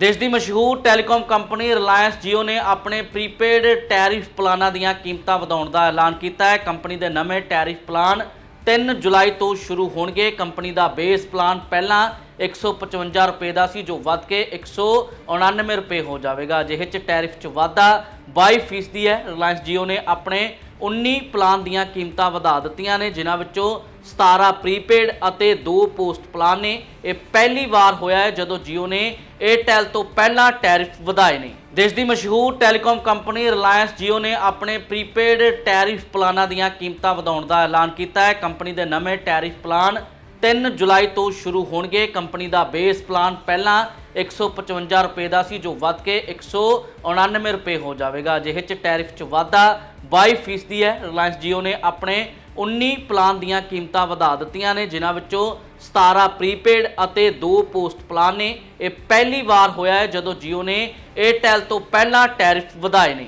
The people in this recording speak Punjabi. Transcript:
ਦੇਸ਼ ਦੀ ਮਸ਼ਹੂਰ ਟੈਲੀਕਾਮ ਕੰਪਨੀ ਰਿਲਾਇੰਸ Jio ਨੇ ਆਪਣੇ ਪ੍ਰੀਪੇਡ ਟੈਰਿਫ ਪਲਾਨਾਂ ਦੀਆਂ ਕੀਮਤਾਂ ਵਧਾਉਣ ਦਾ ਐਲਾਨ ਕੀਤਾ ਹੈ। ਕੰਪਨੀ ਦੇ ਨਵੇਂ ਟੈਰਿਫ ਪਲਾਨ 3 ਜੁਲਾਈ ਤੋਂ ਸ਼ੁਰੂ ਹੋਣਗੇ। ਕੰਪਨੀ ਦਾ ਬੇਸ ਪਲਾਨ ਪਹਿਲਾਂ 155 ਰੁਪਏ ਦਾ ਸੀ, ਜੋ ਵੱਧ ਕੇ 199 ਰੁਪਏ ਹੋ ਜਾਵੇਗਾ। ਅਜਿਹੇ ਚ ਟੈਰਿਫ ਚ ਵਾਧਾ 22% ਹੈ। ਰਿਲਾਇੰਸ Jio ਨੇ ਆਪਣੇ 19 ਪਲਾਨ ਦੀਆਂ ਕੀਮਤਾਂ ਵਧਾ ਦਿੱਤੀਆਂ ਨੇ, ਜਿਨ੍ਹਾਂ ਵਿੱਚੋਂ 17 ਪ੍ਰੀਪੇਡ ਅਤੇ 2 ਪੋਸਟ ਪਲਾਨ ਨੇ। ਇਹ ਪਹਿਲੀ ਵਾਰ ਹੋਇਆ ਹੈ ਜਦੋਂ Jio ਨੇ Airtel ਤੋਂ ਪਹਿਲਾਂ ਟੈਰਿਫ ਵਧਾਏ ਨੇ। ਦੇਸ਼ ਦੀ ਮਸ਼ਹੂਰ ਟੈਲੀਕਾਮ ਕੰਪਨੀ ਰਿਲਾਇੰਸ Jio ਨੇ ਆਪਣੇ ਪ੍ਰੀਪੇਡ ਟੈਰਿਫ ਪਲਾਨਾਂ ਦੀਆਂ ਕੀਮਤਾਂ ਵਧਾਉਣ ਦਾ ਐਲਾਨ ਕੀਤਾ ਹੈ। ਕੰਪਨੀ ਦੇ ਨਵੇਂ ਟੈਰਿਫ ਪਲਾਨ 3 ਜੁਲਾਈ ਤੋਂ ਸ਼ੁਰੂ ਹੋਣਗੇ। ਕੰਪਨੀ ਦਾ ਬੇਸ ਪਲਾਨ ਪਹਿਲਾਂ 155 ਰੁਪਏ ਦਾ ਸੀ, ਜੋ ਵੱਧ ਕੇ 199 ਰੁਪਏ ਹੋ ਜਾਵੇਗਾ। ਅਜਿਹੇ ਚ ਟੈਰਿਫ ਚ ਵਾਧਾ 22% ਹੈ। ਰਿਲਾਇੰਸ Jio ਨੇ ਆਪਣੇ 19 ਪਲਾਨ ਦੀਆਂ ਕੀਮਤਾਂ ਵਧਾ ਦਿੱਤੀਆਂ ਨੇ, ਜਿਨ੍ਹਾਂ ਵਿੱਚੋਂ 17 ਪ੍ਰੀਪੇਡ ਅਤੇ 2 ਪੋਸਟ ਪਲਾਨ ਨੇ। ਇਹ ਪਹਿਲੀ ਵਾਰ ਹੋਇਆ ਹੈ ਜਦੋਂ Jio ਨੇ Airtel ਤੋਂ ਪਹਿਲਾਂ ਟੈਰਿਫ ਵਧਾਏ ਨੇ।